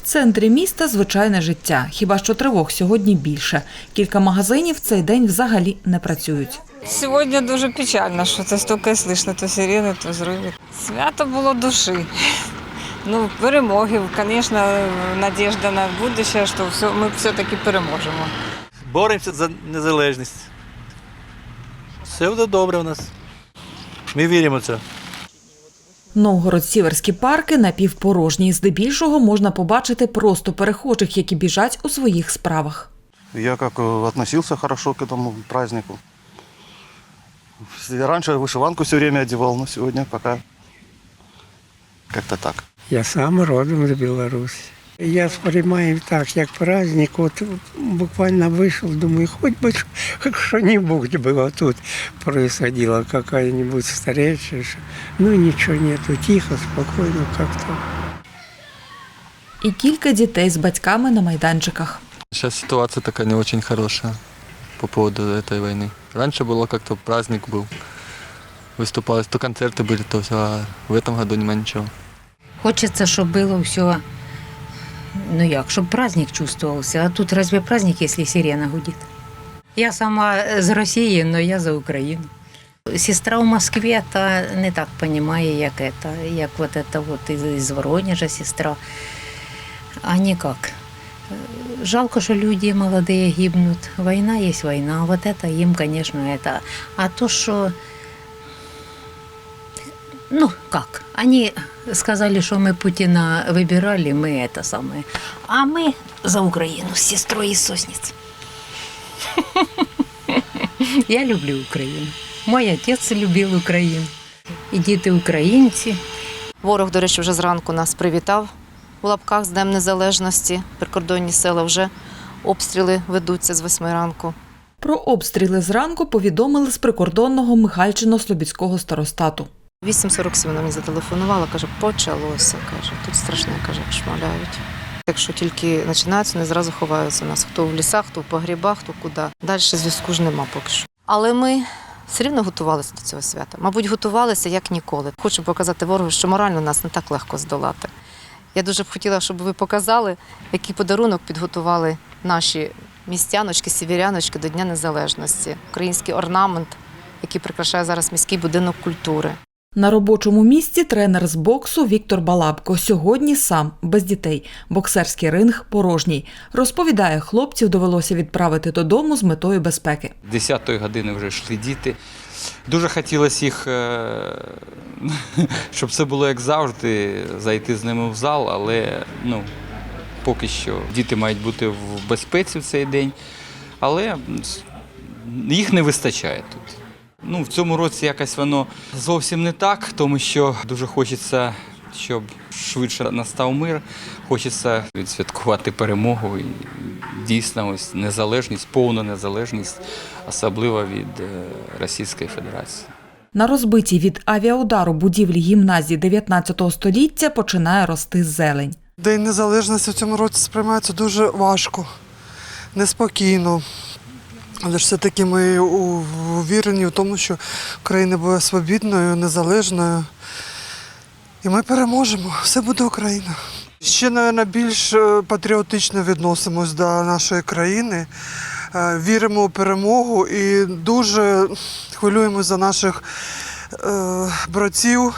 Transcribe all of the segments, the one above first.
В центрі міста звичайне життя. Хіба що тривог сьогодні більше. Кілька магазинів в цей день взагалі не працюють. Сьогодні дуже печально, що це стільки слышно, то сирени, то зриви. Свято було душі. Ну, перемоги, звісно, надіжда на будущее, що все, ми все-таки переможемо. Боремося за незалежність. Все буде добре у нас. Ми віримо в це. Новгород-Сіверські парки напівпорожні. Здебільшого можна побачити просто перехожих, які біжать у своїх справах. Я как э, относился хорошо к этому празднику. Я раньше вышиванку все время одевал, но сегодня пока как-то так. Я сам родом з Білорусі. Я сприймаю так, як праздник. От буквально вийшов, думаю, хоч би що-нибудь було тут происходило, какая-нибудь встреча. що- Ну нічого нету, тихо, спокійно как-то. І кілька дітей з батьками на майданчиках. Сейчас ситуация такая не очень хорошая по поводу этой войны. Раньше было как-то праздник был. Выступалось, то концерты были, то все, а в этом году нема ничего. Хочеться, щоб було все, ну як, щоб праздник чувствовался. А тут разве праздник, если сирена гудит? Я сама з Росії, но я за Україну. Сестра в Москве та не так понимає, як это, як вот это вот із, із Воронежа сестра. А никак. Жалко, что люди молодые гибнут. Война есть война. Вот это им, конечно, это. А то, что ну, как? Они сказали, что мы Путина выбирали, мы это самое. А мы за Украину с сестрой из Сосниц. Я люблю Украину. Мой отец любил Украину. І діти українці. Ворог, до речі, вже зранку нас привітав у лапках з Днем Незалежності. Прикордонні села вже обстріли ведуться з восьми ранку. Про обстріли зранку повідомили з прикордонного Михальчино-Слобідського старостату. 8.47 вона мені зателефонувала, каже, почалося. Каже, тут страшне, каже, шмаляють. Якщо тільки починаються, вони зразу ховаються у нас. Хто в лісах, хто в погрібах, хто куди. Далі зв'язку ж нема поки що. Але ми все рівно готувалися до цього свята. Мабуть, готувалися як ніколи. Хочу показати ворогу, що морально нас не так легко здолати. Я дуже б хотіла, щоб ви показали, який подарунок підготували наші містяночки, сівіряночки до Дня Незалежності. Український орнамент, який прикрашає зараз міський будинок культури. На робочому місці тренер з боксу Віктор Балабко. Сьогодні сам без дітей. Боксерський ринг порожній. Розповідає, хлопців довелося відправити додому з метою безпеки. 10-ї години вже йшли діти. Дуже хотілося їх, е, щоб це було як завжди, зайти з ними в зал, але ну, поки що діти мають бути в безпеці в цей день, але їх не вистачає тут. Ну, в цьому році якось воно зовсім не так, тому що дуже хочеться, щоб швидше настав мир. Хочеться відсвяткувати перемогу і дійсно ось незалежність, повну незалежність, особливо від е, Російської Федерації. На розбитій від авіаудару будівлі гімназії 19 століття починає рости зелень. День незалежності в цьому році сприймається дуже важко, неспокійно. Але ж все-таки ми увірені в тому, що Україна буде свобідною, незалежною. І ми переможемо. Все буде Україна. Ще, мабуть, більш е, патріотично відносимось до нашої країни. Е, Віримо у перемогу і дуже хвилюємося за наших е, братів,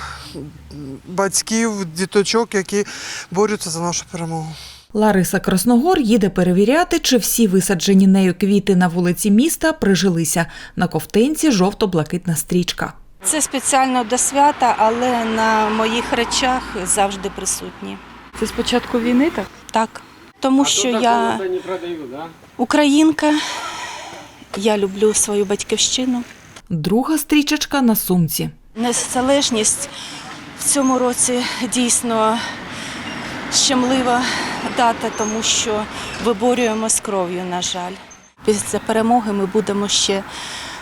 батьків, діточок, які борються за нашу перемогу. Лариса Красногор їде перевіряти, чи всі висаджені нею квіти на вулиці міста прижилися. На ковтинці жовто-блакитна стрічка. Це спеціально до свята, але на моїх речах завжди присутні. Це з початку війни, так? Так. Тому що я українка, я люблю свою батьківщину. Друга стрічечка на сумці. Незалежність в цьому році дійсно щемлива дата, тому що виборюємо з кров'ю, на жаль. Після перемоги ми будемо ще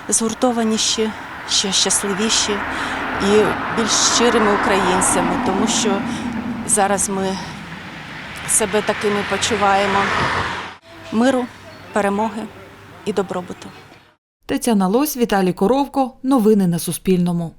згуртованіші, ще щасливіші і більш щирими українцями, тому що зараз ми себе такими почуваємо. Миру, перемоги і добробуту. Тетяна Лось, Віталій Коровко. Новини на Суспільному.